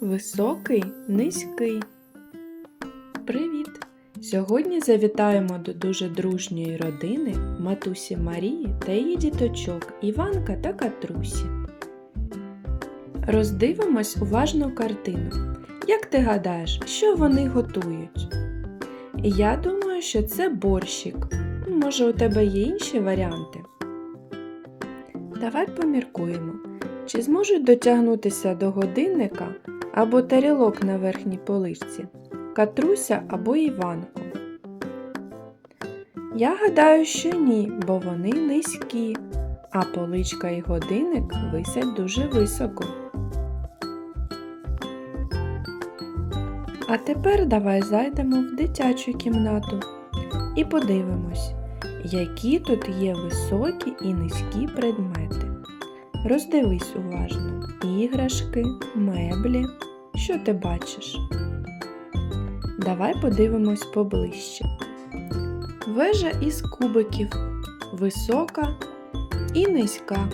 Високий, низький. Привіт! Сьогодні завітаємо до дуже дружньої родини матусі Марії та її діточок Іванка та Катрусі. Роздивимось уважну картину. Як ти гадаєш, що вони готують? Я думаю, що це борщик. Може, у тебе є інші варіанти? Давай поміркуємо, чи зможуть дотягнутися до годинника або тарілок на верхній поличці Катруся або Іванко. Я гадаю, що ні, бо вони низькі, а поличка і годинник висять дуже високо. А тепер давай зайдемо в дитячу кімнату і подивимось, які тут є високі і низькі предмети. Роздивись уважно іграшки, меблі. Що ти бачиш? Давай подивимось поближче. Вежа із кубиків висока і низька.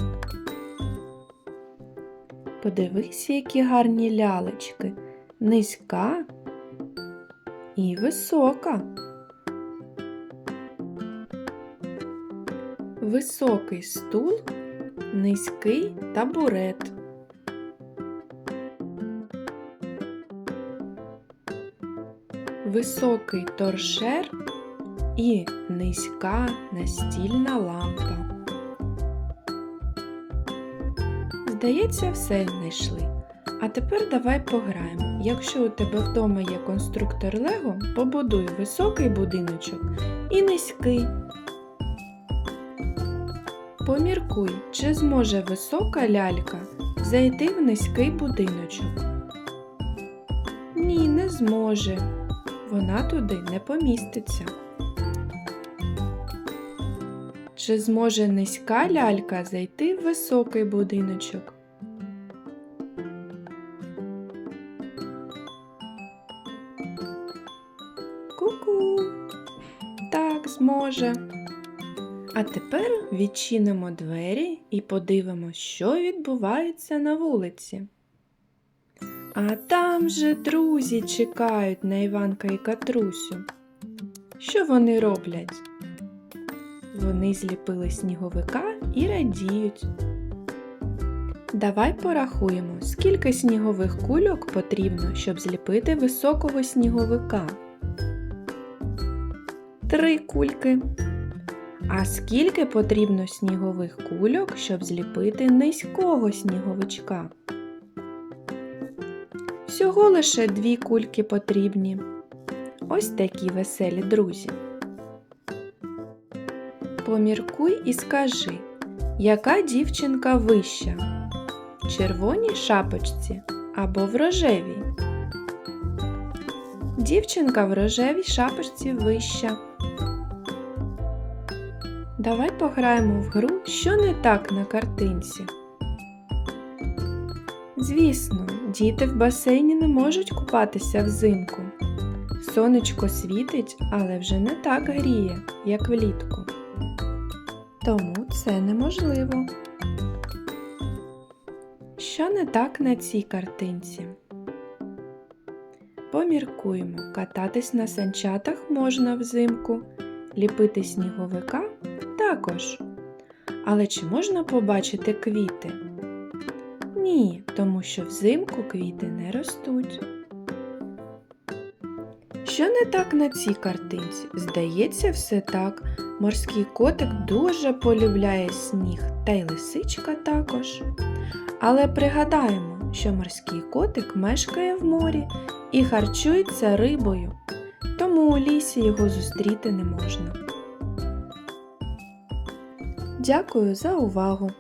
Подивись, які гарні лялечки. Низька і висока. Високий стул, низький табурет. Високий торшер і низька настільна лампа. Здається, все знайшли. А тепер давай пограємо. Якщо у тебе вдома є конструктор Лего, побудуй високий будиночок і низький. Поміркуй, чи зможе висока лялька зайти в низький будиночок. Ні, не зможе. Вона туди не поміститься. Чи зможе низька лялька зайти в високий будиночок? Ку-ку. Так, зможе. А тепер відчинимо двері і подивимося, що відбувається на вулиці. А там же друзі чекають на Іванка і Катрусю. Що вони роблять? Вони зліпили сніговика і радіють. Давай порахуємо, скільки снігових кульок потрібно, щоб зліпити високого сніговика. Три кульки. А скільки потрібно снігових кульок, щоб зліпити низького сніговичка? Всього лише дві кульки потрібні. Ось такі веселі друзі. Поміркуй і скажи, яка дівчинка вища? Червоній шапочці або в рожевій? Дівчинка в рожевій шапочці вища. Давай пограємо в гру, що не так на картинці. Звісно, діти в басейні не можуть купатися взимку. Сонечко світить, але вже не так гріє, як влітку. Тому це неможливо. Що не так на цій картинці? Поміркуємо, кататись на санчатах можна взимку, ліпити сніговика також. Але чи можна побачити квіти? Ні, тому що взимку квіти не ростуть. Що не так на цій картинці? Здається, все так. Морський котик дуже полюбляє сніг, та й лисичка також. Але пригадаємо, що морський котик мешкає в морі і харчується рибою, тому у лісі його зустріти не можна. Дякую за увагу!